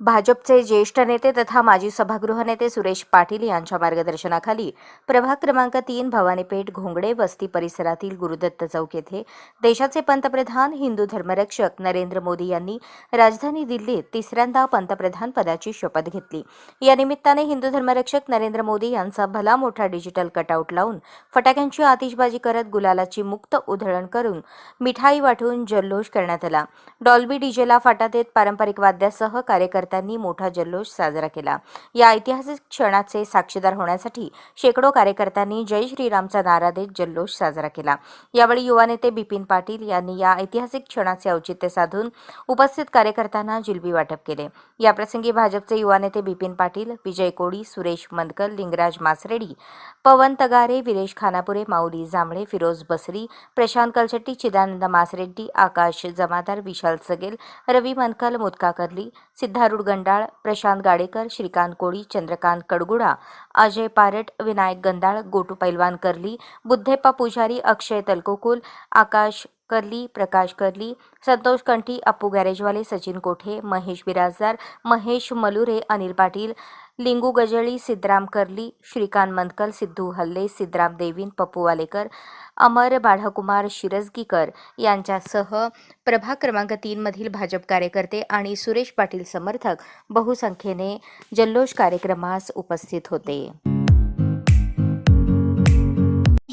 भाजपचे ज्येष्ठ नेते तथा माजी सभागृह नेते सुरेश पाटील यांच्या मार्गदर्शनाखाली प्रभाग क्रमांक तीन भवानीपेठ घोंगडे वस्ती परिसरातील गुरुदत्त चौक येथे देशाचे पंतप्रधान हिंदू धर्मरक्षक नरेंद्र मोदी यांनी राजधानी दिल्लीत तिसऱ्यांदा पंतप्रधान पदाची शपथ घेतली. या निमित्ताने हिंदू धर्मरक्षक नरेंद्र मोदी यांचा भला मोठा डिजिटल कटआउट लावून फटाक्यांची आतिषबाजी करत गुलालाची मुक्त उधळण करून मिठाई वाटून जल्लोष करण्यात आला. डॉल्बी डीजेला फाटा देत पारंपरिक वाद्यासह कार्यकर्ते कार्यकर्त्यांनी मोठा जल्लोष साजरा केला. या ऐतिहासिक क्षणाचे साक्षीदार होण्यासाठी शेकडो कार्यकर्त्यांनी जय श्रीरामचा नारा देत जल्लोष साजरा केला. यावेळी युवा नेते बिपिन पाटील यांनी या ऐतिहासिक क्षणाचे औचित्य साधून उपस्थित कार्यकर्त्यांना जिलबी वाटप केले. याप्रसंगी भाजपचे युवा नेते बिपिन पाटील विजय कोडी सुरेश मंदकल लिंगराज मासरेडी पवन तगारे विरेश खानापुरे माऊली जांभळे फिरोज बसरी प्रशांत कलशेट्टी चिदानंद मासरेड्डी आकाश जमादार विशाल सगेल रवी मनकल मुदका कर्ली सिद्धारूढ गंडाळ प्रशांत गाडेकर श्रीकांत कोळी चंद्रकांत कडगुडा अजय पारट विनायक गंदाळ गोटू पैलवान कर्ली बुद्धेप्पा पुजारी अक्षय तलकोकुल आकाश कर्ली प्रकाश कर्ली संतोष कंठी अप्पू गॅरेजवाले सचिन कोठे महेश बिराजदार महेश मलुरे अनिल पाटील लिंगू गजळी सिद्धराम कर्ली श्रीकांत मंदकल सिद्धू हल्ले सिद्धराम देवीन पप्पू वालेकर अमर बाढाकुमार शिरजगीकर यांच्यासह प्रभाग क्रमांक तीनमधील भाजप कार्यकर्ते आणि सुरेश पाटील समर्थक बहुसंख्येने जल्लोष कार्यक्रमास उपस्थित होते.